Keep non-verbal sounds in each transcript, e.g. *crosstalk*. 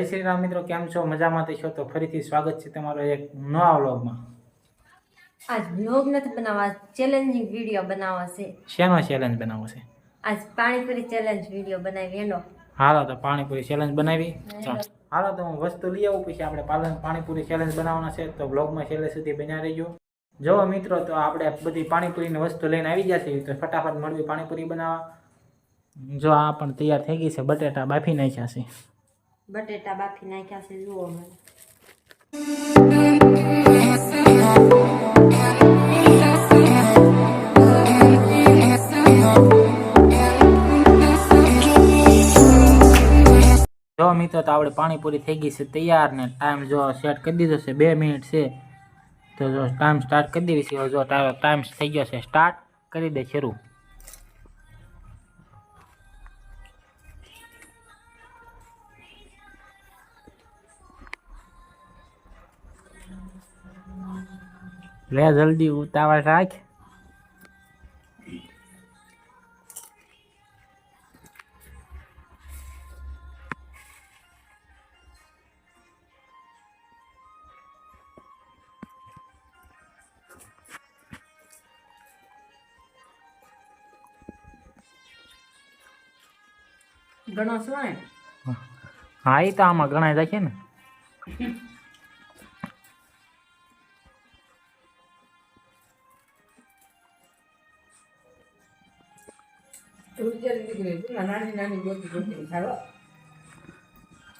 જય શ્રી રામ મિત્રો કેમ છો? મજામાં છો? તો ફરીથી સ્વાગત છે તમારો એક નવા વ્લોગમાં. આજ વ્લોગ નથી બનાવવા ચેલેન્જિંગ વીડિયો બનાવવા છે શેનો ચેલેન્જ બનાવવો છે આજ પાણીપુરી ચેલેન્જ વીડિયો બનાવી એનો હાલો તો પાણીપુરી ચેલેન્જ બનાવી. હાલો. તો હું વસ્તુ લઈ આવું પછી આપણે પાલન પાણીપુરી ચેલેન્જ બનાવવાના છે તો બ્લોગમાં છેલ્લે સુધી બન્યા રહીજો. જો મિત્રો તો આપણે બધી પાણીપુરીની વસ્તુ લઈને આવી જશે તો ફટાફટ મળવી પાણીપુરી બનાવવા. જો આ પણ તૈયાર થઈ ગઈ છે બટેટા બાફી નાખ્યા છે. બટેટા બાફી નાખ્યા છે, જુઓ જો મિત્રો, તો આપણે પાણીપુરી થઈ ગઈ છે તૈયાર ને ટાઈમ જો સેટ કરી દીધો છે, બે મિનિટ છે. તો જો ટાઈમ સ્ટાર્ટ કરી દેવી છે જો ટાઈમ થઈ ગયો છે સ્ટાર્ટ કરી દે શરૂ. લે જલ્દી ઉતાવળ રાખ. ઘણો શું હા એ તો આમાં ગણાય છે ને. *laughs*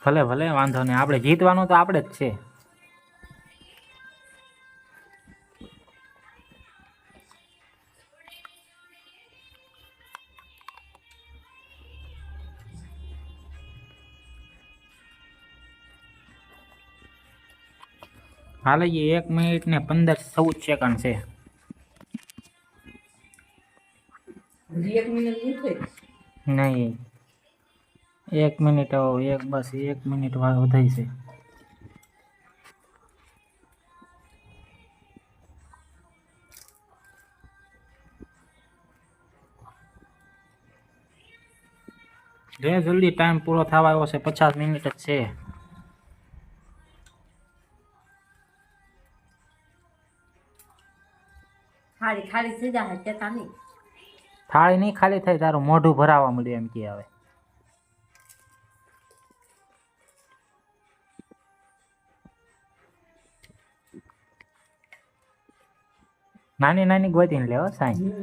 ભલે ભલે, વાંધો નહીં. આપણે જીતવાનું તો આપણે જ છે. હાલ એક મિનિટ ને પંદર ચૌદ સેકન્ડ છે. નહીં એક મિનિટ હવે એક બસ એક મિનિટ વા વધાઈ છે રે જલ્દી ટાઈમ પૂરો થવા આવ્યો છે પચાસ મિનિટ જ છે ખાલી ખાલી થઈ જાય કેતા નહીં થાળી નહીં ખાલી થાય, તારું મોઢું ભરાવા મળ્યું એમ કે હવે. નાની નાની ગોતીને લેવો સાઈ.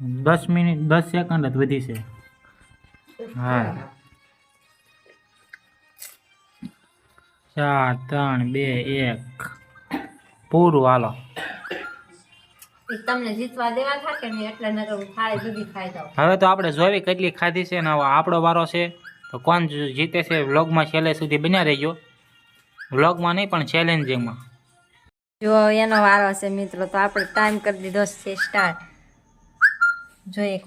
દસ મિનિટ દસ સેકન્ડ જ વધી છે. હા. ચાર ત્રણ બે એક. પૂરું હાલો. તમને જીતવા દેવા থাকে ને એટલે નકર હું થાળી ખાઈ જાઉં. હવે તો આપણે જોવી કેટલી ખાધી છે ને હવે આપણો વારો છે. તો કોણ જીતે છે વ્લોગમાં છેલ્લે સુધી બન્યા રહેજો. વ્લોગમાં નહીં પણ ચેલેન્જિંગમાં જો એનો વારો છે મિત્રો તો આપણે ટાઈમ કરી દીધો છે સ્ટાર્ટ જોઈએ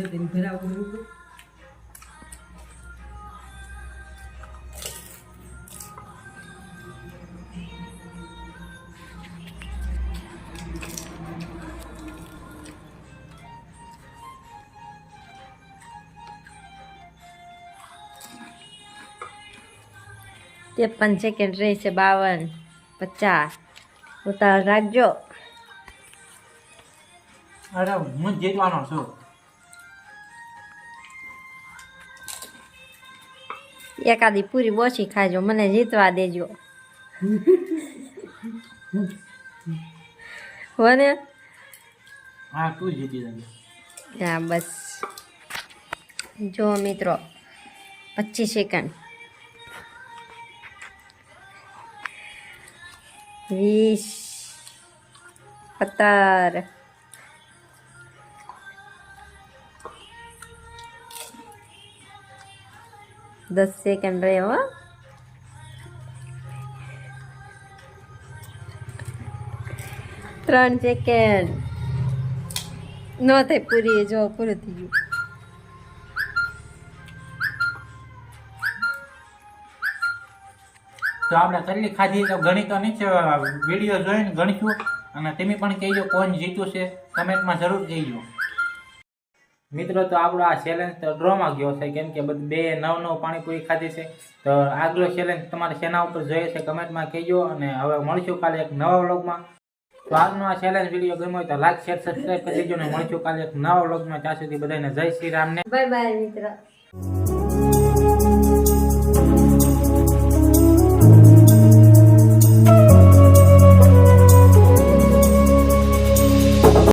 કો છો ત્રેપન સેકન્ડ રહેશે બાવન પચાસ. ઉતાર રાખજો. અરે હું જીતવાનો છું. એકાદી પૂરી ઓછી ખાજો મને જીતવા દેજો. હોને હા તું જીતી જજે. હા બસ. જો મિત્રો પચીસ સેકન્ડ. વીસ સત્તર દસ સેકન્ડ રહ્યો ત્રણ સેકન્ડ ન થઈ પૂરી જો પૂરું થઈ ગયું તો આપણે કેટલી ખાધી તો તો નીચે વીડિયો જોઈને ગણીશું અને તમે પણ કહેજો કોણ જીત્યું છે. કમેન્ટમાં જરૂર કહેજો. મિત્રો, તો આપણો આ ચેલેન્જ તો ડ્રોમાં ગયો છે. કેમ કે બધું, બે નવ નવ પાણીપુરી ખાધી છે. તો આગલો ચેલેન્જ તમારે શેના ઉપર જોઈએ છે કમેન્ટમાં કહેજો અને હવે મળશું કાલે એક નવા વ્લોગમાં તો આજનો આ ચેલેન્જ વીડિયો ગમ્યો હોય તો લાઈક શેર સબસ્ક્રાઈબ કરી દેજો અને મળશું કાલે એક નવા વ્લોગમાં ત્યાં સુધી બધાને જય શ્રી રામને બાય બાય મિત્ર.